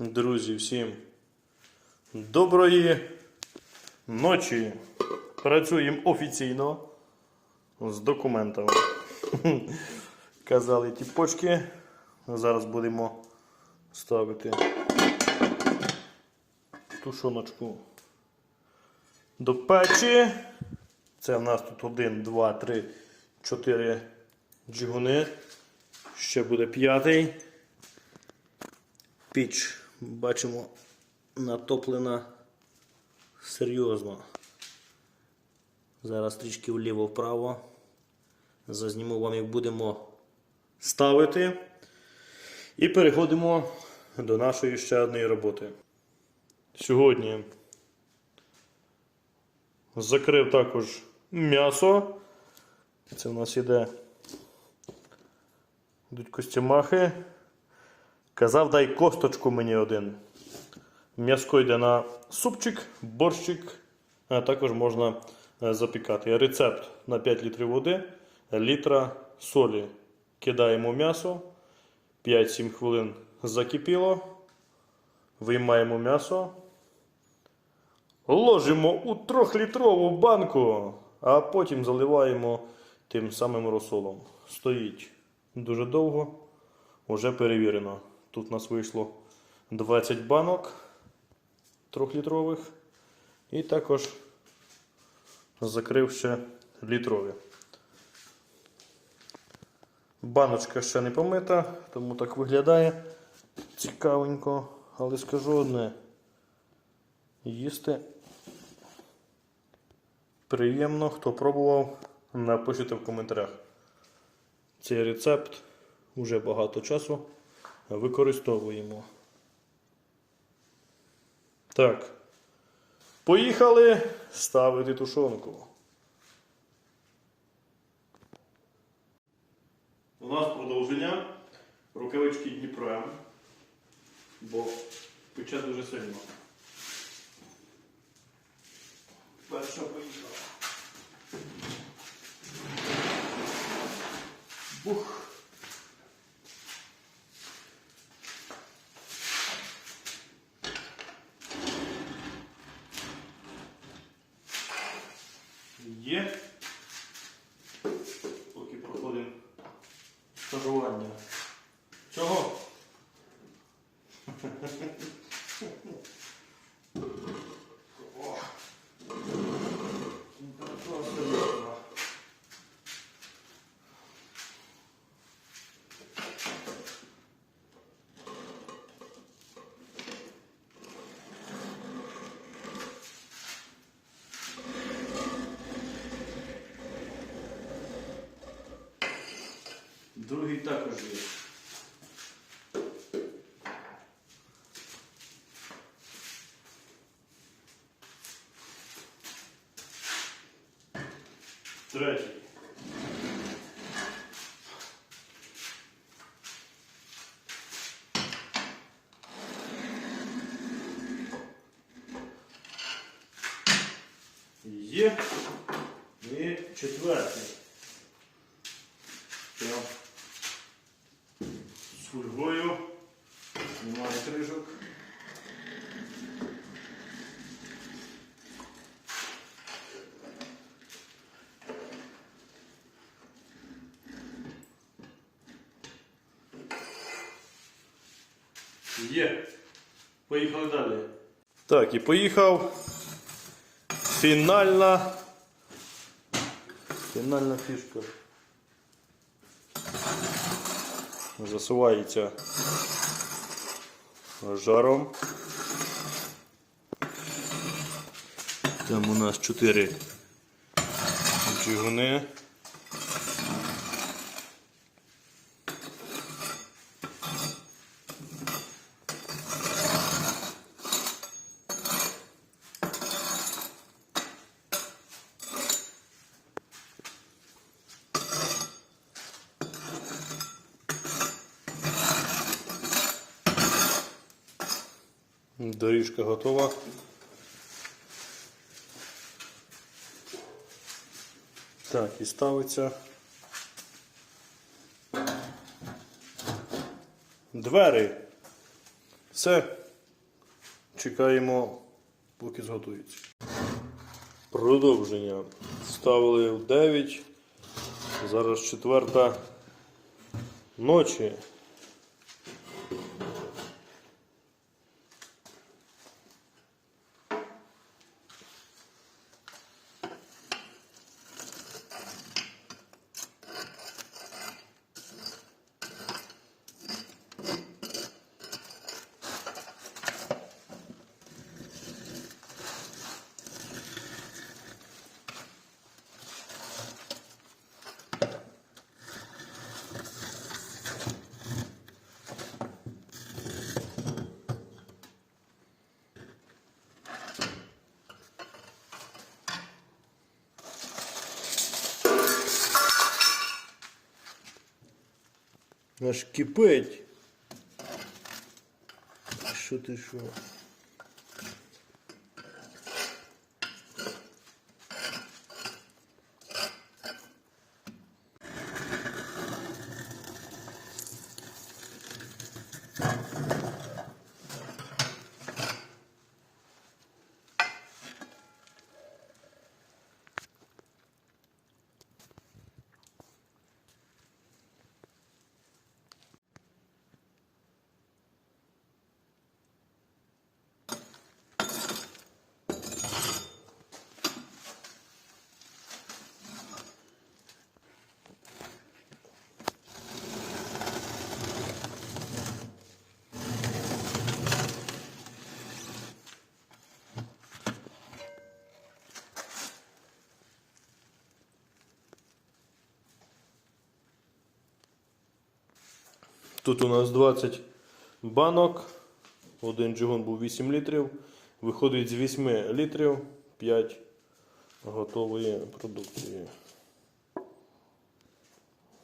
Друзі, всім доброї ночі. Працюємо офіційно з документами. Казали ті почки. Зараз будемо ставити тушоночку до печі. Це в нас тут 1, 2, 3, 4 джигуни. Ще буде п'ятий. Піч, бачимо, натоплена серйозно. Зараз трішки вліво-вправо. Зазніму вам, як будемо ставити. І переходимо до нашої ще одної роботи. Сьогодні закрив також м'ясо. Це в нас іде йдуть костюмахи. Казав, дай косточку мені один. М'яско йде на супчик, борщик, а також можна е, запікати. Рецепт на 5 літрів води, літра солі. Кидаємо м'ясо, 5-7 хвилин закипіло, виймаємо м'ясо, ложимо у 3-літрову банку, а потім заливаємо тим самим розсолом. Стоїть дуже довго, вже перевірено. Тут у нас вийшло 20 банок трьохлітрових і також закрив ще літрові. Баночка ще не помита, тому так виглядає цікавенько, але скажу одне. Їсти приємно, хто пробував, напишіть в коментарях. Цей рецепт вже багато часу використовуємо. Так. Поїхали ставити тушонку. У нас продовження рукавички Дніпра, бо пече дуже сильно. Є. Другий також є. Третій. Є. І четвертий. Прям з фольгою. Немає крижок. Є. Поїхали далі. Так, і поїхав. Фінальна. Фінальна фішка. Засувається жаром. Там у нас 4 джигуни. Доріжка готова. Так, і ставиться. Двері. Все. чекаємо, поки зготується. Продовження. Ставили в 9. Зараз четверта ночі. Аж кипить. Що ти що? Тут у нас 20 банок. Один джигун був 8 літрів. Виходить з 8 літрів 5 готової продукції.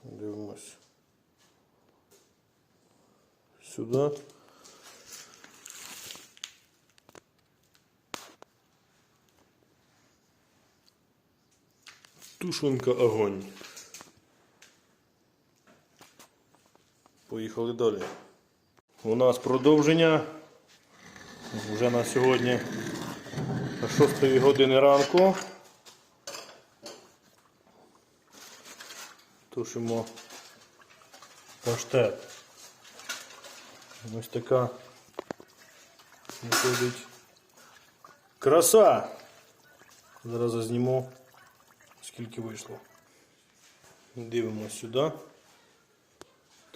Дивимось. Сюди. Тушенка огонь. Поїхали далі. У нас продовження. Вже на сьогодні 6 години ранку. Тушимо паштет. Ось така виходить краса. Зараз зазніму, скільки вийшло. Дивимося сюди.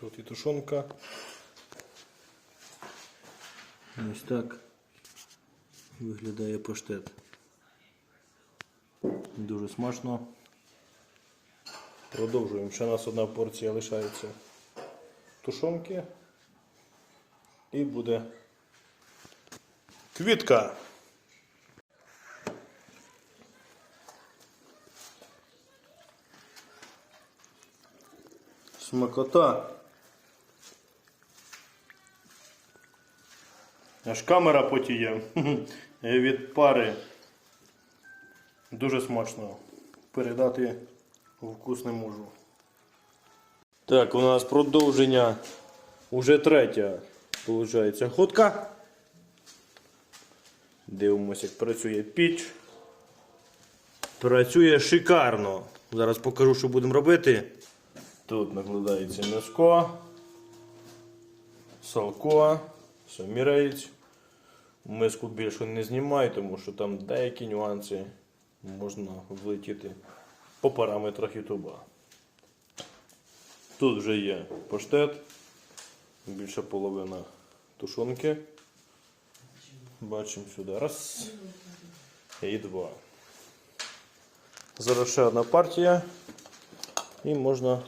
Тут і тушонка. Ось так виглядає паштет. Дуже смачно. Продовжуємо. Ще у нас одна порція лишається тушонки. І буде квітка. Смакота. Аж камера потіє від пари. Дуже смачно. Передати вкус не можу. Так, у нас продовження уже третя, виходить, ходка. Дивимося, як працює піч. Працює шикарно. Зараз покажу, що будемо робити. Тут накладається м'яско, салко, самірець. Миску більше не знімаю, тому що там деякі нюанси можна влетіти по параметрах ютуба. Тут вже є паштет, більша половина тушонки. Бачимо сюди. Раз і два. Зараз ще одна партія і можна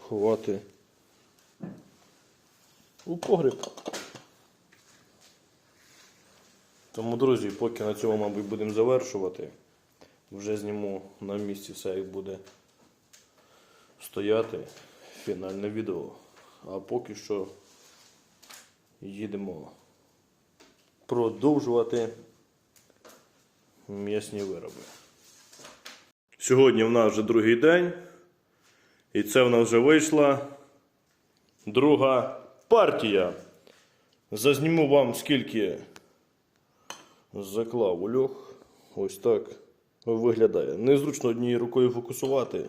ховати у погріб. Тому, друзі, поки на цьому, мабуть, будемо завершувати. Вже зніму на місці все, як буде стояти фінальне відео. А поки що їдемо продовжувати м'ясні вироби. Сьогодні в нас вже другий день. І це в нас вже вийшла друга партія. Зазніму вам скільки Заклав у льох. Ось так виглядає. Незручно однією рукою фокусувати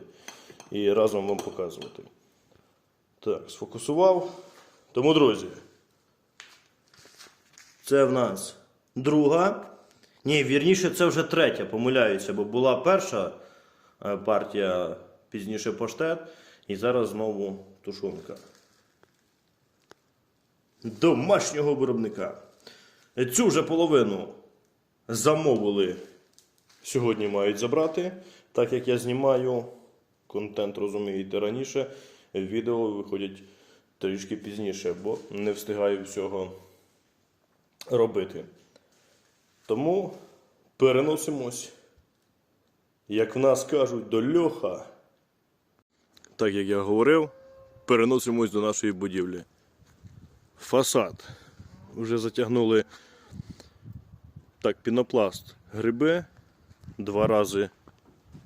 і разом вам показувати. Так, сфокусував. Тому, друзі, це в нас друга. Ні, вірніше, це вже третя, помиляюся, бо була перша е, партія, пізніше поштет, і зараз знову тушонка. Домашнього виробника. Цю вже половину замовили. Сьогодні мають забрати. Так як я знімаю контент, розумієте, раніше, відео виходять трішки пізніше, бо не встигаю всього робити. Тому переносимось, як в нас кажуть, до льоха. Так як я говорив, переносимось до нашої будівлі. Фасад. Вже затягнули так, пінопласт гриби. Два рази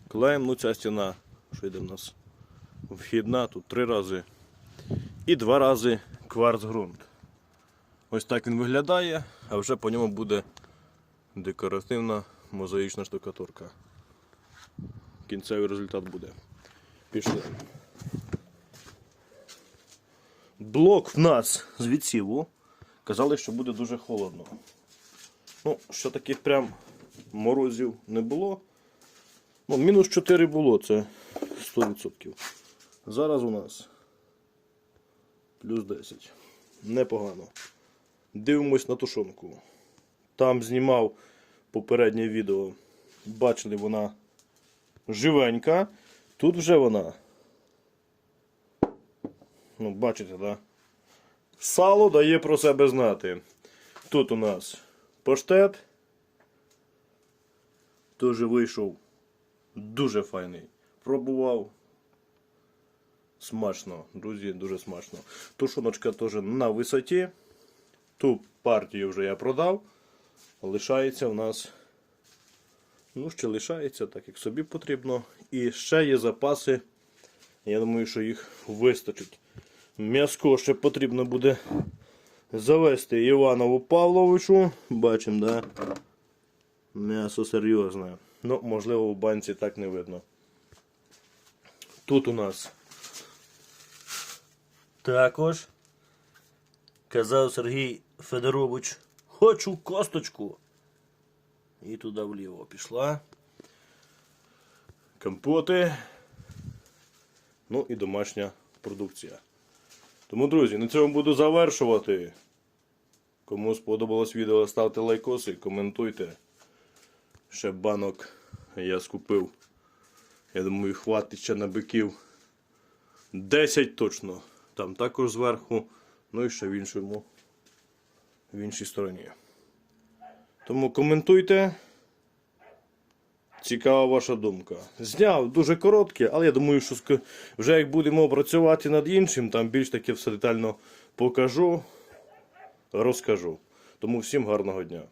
клеєм. Ну, ця стіна, що йде в нас вхідна, тут три рази. І два рази кварцґрунт. Ось так він виглядає, а вже по ньому буде декоративна мозаїчна штукатурка. Кінцевий результат буде. Пішли. Блок в нас з відсіву. Казали, що буде дуже холодно. Ну, що таких прям морозів не було. Ну, мінус 4 було, це 100%. Зараз у нас плюс 10. Непогано. Дивимось на тушонку. Там знімав попереднє відео. Бачили, вона живенька. Тут вже вона. Ну, бачите? Да? Сало дає про себе знати. Тут у нас паштет. Теж вийшов дуже файний. Пробував. Смачно, друзі, дуже смачно. Тушоночка теж на висоті. Ту партію вже я продав. Лишається в нас. Ну, ще лишається, так як собі потрібно. І ще є запаси. Я думаю, що їх вистачить. М'яско ще потрібно буде завести Іванову Павловичу. Бачимо, да? М'ясо серйозне. Ну, можливо, в банці так не видно. Тут у нас також казав Сергій Федорович, хочу косточку. І туди вліво пішла. Компоти. Ну і домашня продукція. Тому, друзі, на цьому буду завершувати. Кому сподобалось відео, ставте лайкоси, коментуйте. Ще банок я скупив. Я думаю, хватить ще на биків. 10 точно. Там також зверху. Ну і ще в іншому. В іншій стороні. Тому коментуйте. Цікава ваша думка. Зняв дуже коротке, але я думаю, що вже як будемо працювати над іншим, там більш таки все детально покажу, розкажу. Тому всім гарного дня.